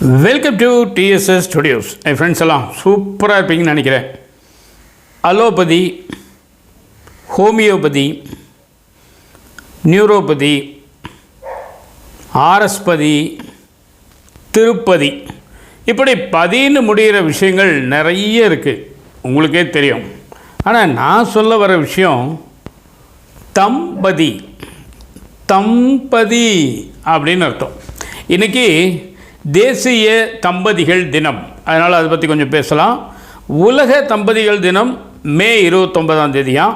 Welcome to TDS studios என் friends எல்லாம் சூப்பராக இருப்பீங்கன்னு நினைக்கிறேன். அலோபதி ஹோமியோபதி நியூரோபதி ஆர்எஸ்பதி திருப்பதி. இப்படி பதின்னு முடிகிற விஷயங்கள் நிறைய இருக்குது உங்களுக்கே தெரியும். ஆனால் நான் சொல்ல வர விஷயம் தம்பதி தம்பதி அப்படின்னு அர்த்தம். இன்றைக்கி தேசிய தம்பதிகள் தினம். அதனால் அதை பற்றி கொஞ்சம் பேசலாம். உலக தம்பதிகள் தினம் மே இருபத்தொன்பதாம் தேதியாம்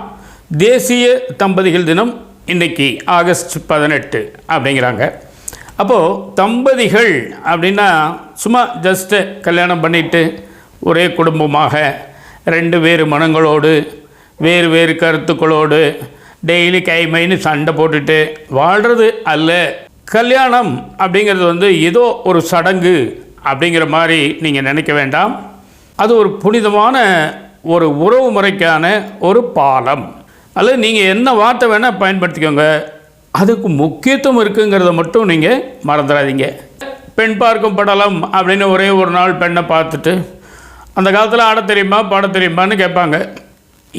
தேசிய தம்பதிகள் தினம் இன்றைக்கி ஆகஸ்ட் பதினெட்டு அப்படிங்கிறாங்க. அப்போது தம்பதிகள் அப்படின்னா சும்மா ஜஸ்ட்டு கல்யாணம் பண்ணிட்டு ஒரே குடும்பமாக ரெண்டு வேறு மனங்களோடு வேறு வேறு கருத்துக்களோடு டெய்லி கைமைன்னு சண்டை போட்டுட்டு வாழ்கிறது அல்ல. கல்யாணம் அப்படிங்கிறது வந்து ஏதோ ஒரு சடங்கு அப்படிங்கிற மாதிரி நீங்கள் நினைக்க வேண்டாம். அது ஒரு புனிதமான ஒரு உறவு முறைக்கான ஒரு பாலம். அல்லது நீங்கள் என்ன வார்த்தை வேணால் பயன்படுத்திக்கோங்க. அதுக்கு முக்கியத்துவம் இருக்குங்கிறத மட்டும் நீங்கள் மறந்துடாதீங்க. பெண் பார்க்கும் படலம் அப்படின்னு ஒரே ஒரு நாள் பெண்ணை பார்த்துட்டு அந்த காலத்தில் ஆட தெரியுமா பாட தெரியுமான்னு கேட்பாங்க.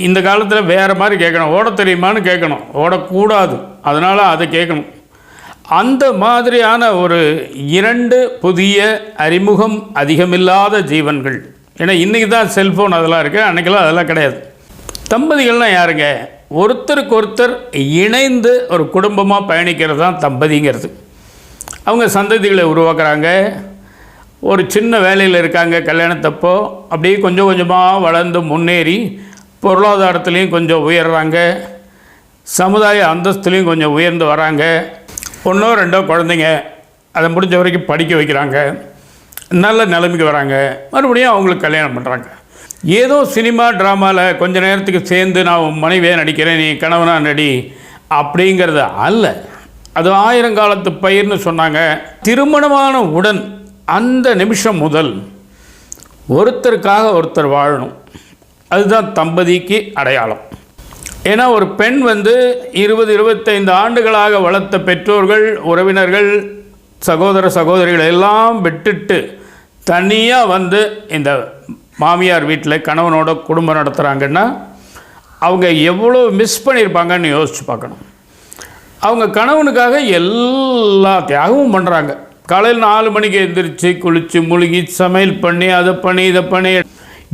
இந்த காலத்தில் வேறு மாதிரி கேட்கணும். ஓட தெரியுமான்னு கேட்கணும். ஓடக்கூடாது. அதனால் அதை கேட்கணும். அந்த மாதிரியான ஒரு இரண்டு புதிய அறிமுகம் அதிகமில்லாத ஜீவன்கள். ஏன்னா இன்றைக்கி தான் செல்ஃபோன் அதெல்லாம் இருக்குது அன்றைக்கெல்லாம் அதெல்லாம் கிடையாது. தம்பதிகள்னால் யாருங்க? ஒருத்தருக்கு ஒருத்தர் இணைந்து ஒரு குடும்பமாக பயணிக்கிறது தான் தம்பதிங்கிறது. அவங்க சந்ததிகளை உருவாக்குறாங்க. ஒரு சின்ன வேலையில் இருக்காங்க கல்யாணத்தப்போ அப்படியே கொஞ்சம் கொஞ்சமாக வளர்ந்து முன்னேறி பொருளாதாரத்துலேயும் கொஞ்சம் உயர்றாங்க. சமுதாய அந்தஸ்துலேயும் கொஞ்சம் உயர்ந்து வராங்க. ஒன்றோ ரெண்டோ குழந்தைங்க அதை முடிஞ்ச வரைக்கும் படிக்க வைக்கிறாங்க நல்ல நிலைமைக்கு வராங்க. மறுபடியும் அவங்களுக்கு கல்யாணம் பண்ணுறாங்க ஏதோ சினிமா ட்ராமாவில் கொஞ்ச நேரத்துக்கு சேர்ந்து நான் உன் மனைவியாக நடிக்கிறேன் நீ கணவனாக நடி அப்படிங்கிறது அல்ல. அது ஆயிரங்காலத்து பயிர்னு சொன்னாங்க. திருமணமான உடன் அந்த நிமிஷம் முதல் ஒருத்தருக்காக ஒருத்தர் வாழணும். அதுதான் தம்பதிக்கு அடையாளம். ஏன்னா ஒரு பெண் வந்து இருபது இருபத்தைந்து ஆண்டுகளாக வளர்த்த பெற்றோர்கள் உறவினர்கள் சகோதர சகோதரிகளை எல்லாம் விட்டுட்டு தனியாக வந்து இந்த மாமியார் வீட்டில் கணவனோட குடும்பம் நடத்துகிறாங்கன்னா அவங்க எவ்வளோ மிஸ் பண்ணியிருப்பாங்கன்னு யோசித்து பார்க்கணும். அவங்க கணவனுக்காக எல்லா தியாகமும் பண்ணுறாங்க காலையில் நாலு மணிக்கு எழுந்திரிச்சு குளித்து முழுகி சமையல் பண்ணி அதை பண்ணி இதை பண்ணி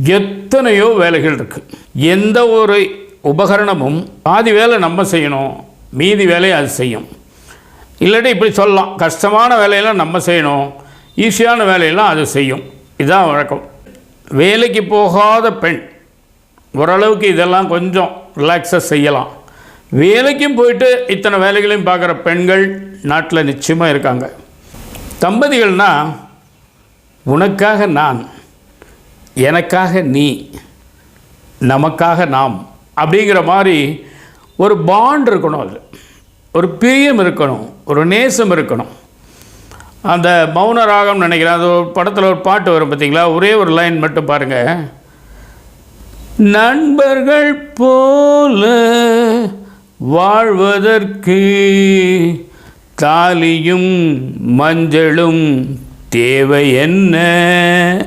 எத்தனையோ வேலைகள் இருக்குது எந்த ஒரு உபகரணமும் பாதி வேலை நம்ம செய்யணும் மீதி வேலையை அது செய்யும். இல்லாட்டி இப்படி சொல்லலாம் கஷ்டமான வேலையெல்லாம் நம்ம செய்யணும் ஈஸியான வேலையெல்லாம் அது செய்யும். இதுதான் வழக்கம். வேலைக்கு போகாத பெண் ஓரளவுக்கு இதெல்லாம் கொஞ்சம் ரிலாக்ஸாக செய்யலாம். வேலைக்கும் போயிட்டு இத்தனை வேலைகளையும் பார்க்குற பெண்கள் நாட்டில் நிச்சயமாக இருக்காங்க. தம்பதிகள்னால் உனக்காக நான் எனக்காக நீ நமக்காக நாம். அப்படிங்கிற மாதிரி ஒரு பாண்ட் இருக்கணும் அது. ஒரு பிரியம் இருக்கணும். ஒரு நேசம் இருக்கணும். அந்த மௌன ராகம் நினைக்கிறேன். அது ஒரு படத்தில் ஒரு பாட்டு வரும் பார்த்தீங்களா ஒரே ஒரு லைன் மட்டும் பாருங்கள் நண்பர்கள் போல வாழ்வதற்கு தாலியும் மஞ்சளும் தேவை என்ன?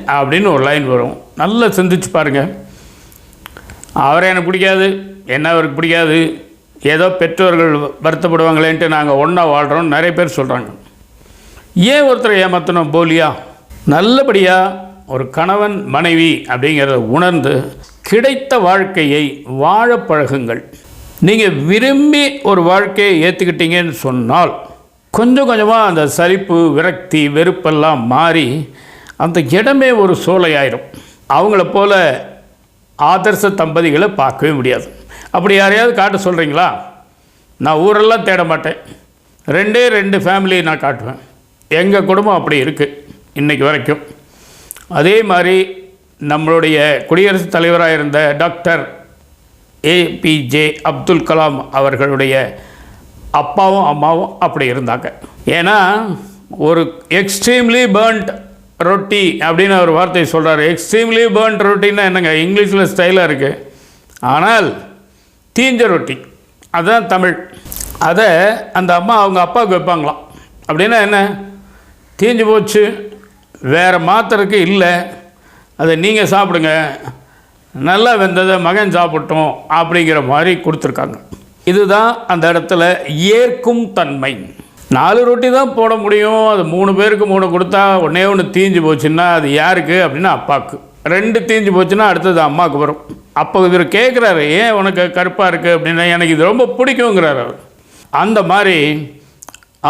அப்படின்னு ஒரு லைன் வரும். நல்லா சிந்திச்சு பாருங்கள் அவரை எனக்கு பிடிக்காது என்ன அவருக்கு பிடிக்காது. ஏதோ பெற்றோர்கள் வருத்தப்படுவாங்களேன்ட்டு நாங்கள் ஒன்றா வாழ்கிறோம் நிறைய பேர் சொல்கிறாங்க ஏன் ஒருத்தரை ஏமாற்றணும் போலியா? நல்லபடியாக ஒரு கணவன் மனைவி அப்படிங்கிறத உணர்ந்து கிடைத்த வாழ்க்கையை வாழ பழகுங்கள். நீங்கள் விரும்பி ஒரு வாழ்க்கையை ஏற்றுக்கிட்டீங்கன்னு சொன்னால் கொஞ்சம் கொஞ்சமாக அந்த சரிப்பு விரக்தி வெறுப்பெல்லாம் மாறி அந்த இடமே ஒரு சோலையாயிரும். அவங்கள போல் ஆதர்ச தம்பதிகளை பார்க்கவே முடியாது. அப்படி யாரையாவது காட்ட சொல்கிறீங்களா நான் ஊரெல்லாம் தேட மாட்டேன். ரெண்டே ரெண்டு ஃபேமிலியை நான் காட்டுவேன். எங்கள் குடும்பம் அப்படி இருக்குது இன்றைக்கு வரைக்கும். அதே மாதிரி நம்மளுடைய குடியரசுத் தலைவராக இருந்த டாக்டர் ஏபிஜே அப்துல் கலாம் அவர்களுடைய அப்பாவும் அம்மாவும் அப்படி இருந்தாங்க. ஏன்னா ஒரு எக்ஸ்ட்ரீம்லி பேர்ன்ட் ரொட்டி அப்படின்னு ஒரு வார்த்தையை சொல்கிறார் எக்ஸ்ட்ரீம்லி பேர்ன்ட் ரொட்டின்னா என்னங்க? இங்கிலீஷில் ஸ்டைலாக இருக்குது ஆனால் தீஞ்ச ரொட்டி. அதுதான் தமிழ். அதை அந்த அம்மா அவங்க அப்பாவுக்கு வைப்பாங்களாம். அப்படின்னா என்ன? தீஞ்சு போச்சு. வேறு மாத்திரக்கு இல்லை. அதை நீங்கள் சாப்பிடுங்க. நல்லா வெந்ததை மகன் சாப்பிட்டோம் அப்படிங்கிற மாதிரி கொடுத்துருக்காங்க. இதுதான் அந்த இடத்துல ஏற்கும் தன்மை. நாலு ரொட்டி தான் போட முடியும். அது மூணு பேருக்கு மூணு கொடுத்தா ஒன்றே ஒன்று தீஞ்சு போச்சுன்னா அது யாருக்கு அப்படின்னா அப்பாவுக்கு ரெண்டு தீஞ்சு போச்சுன்னா அடுத்தது அம்மாவுக்கு வரும். அப்போ இவர் கேட்குறாரு ஏன் உனக்கு கருப்பாக இருக்குது அப்படின்னா எனக்கு இது ரொம்ப பிடிக்குங்கிறாரு அவர். அந்த மாதிரி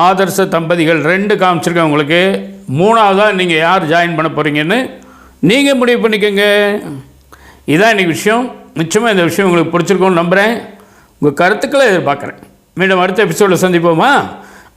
ஆதர்ச தம்பதிகள் ரெண்டு காமிச்சிருக்கேன் உங்களுக்கு. மூணாவதாக நீங்கள் யார் ஜாயின் பண்ண போகிறீங்கன்னு நீங்கள் முடிவு பண்ணிக்கோங்க. இதான் இன்றைக்கி விஷயம். நிச்சயமாக இந்த விஷயம் உங்களுக்கு பிடிச்சிருக்கோன்னு நம்புகிறேன் உங்கள் கருத்துக்களை எதிர்பார்க்குறேன். மீண்டும் அடுத்த எபிசோடில் சந்திப்போமா?